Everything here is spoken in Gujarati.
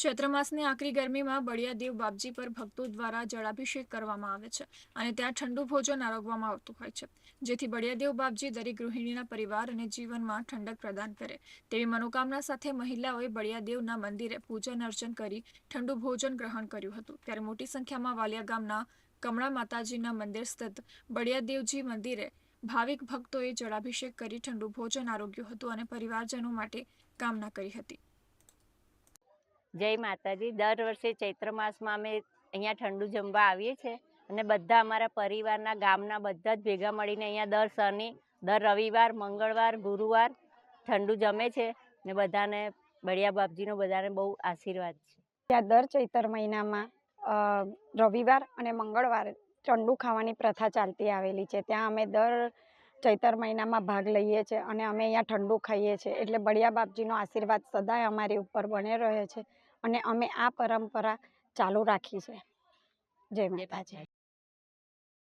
ચૈત્ર માસની આકરી ગરમીમાં બળિયાદેવ બાપજી પર ભક્તો દ્વારા જળાભિષેક કરવામાં આવે છે અને ત્યાં ઠંડુ ભોજન આરોગવામાં આવતું હોય છે. જેથી બળિયાદેવ બાપજી દરેક ગૃહિણીના પરિવાર અને જીવનમાં ઠંડક પ્રદાન કરે. તેવી મનોકામના સાથે મહિલાઓએ બળિયાદેવના મંદિરે પૂજન અર્ચન કરી ઠંડુ ભોજન ગ્રહણ કર્યું હતું. ત્યારે મોટી સંખ્યામાં વાલિયા ગામના કમળા માતાજીના મંદિર સ્થિત બળિયાદેવજી મંદિરે ભાવિક ભક્તોએ જળાભિષેક કરી ઠંડુ ભોજન આરોગ્યું હતું અને પરિવારજનો માટે કામના કરી હતી. જય માતાજી. દર વર્ષે ચૈત્ર માસમાં અમે અહીંયા ઠંડુ જમવા આવીએ છીએ અને બધા અમારા પરિવારના ગામના બધા જ ભેગા મળીને અહીંયા દર શનિ, દર રવિવાર, મંગળવાર, ગુરુવાર ઠંડુ જમે છે ને બધાને, બળિયા બાપજીનો બધાને બહુ આશીર્વાદ છે. ત્યાં દર ચૈતર મહિનામાં રવિવાર અને મંગળવાર ઠંડુ ખાવાની પ્રથા ચાલતી આવેલી છે. ત્યાં અમે દર ચૈતર મહિનામાં ભાગ લઈએ છીએ અને અમે અહીંયા ઠંડુ ખાઈએ છીએ એટલે બળિયા બાપજીનો આશીર્વાદ સદાય અમારી ઉપર બને રહે છે અને અમે આ પરંપરા ચાલુ રાખી છે. જય માતાજી.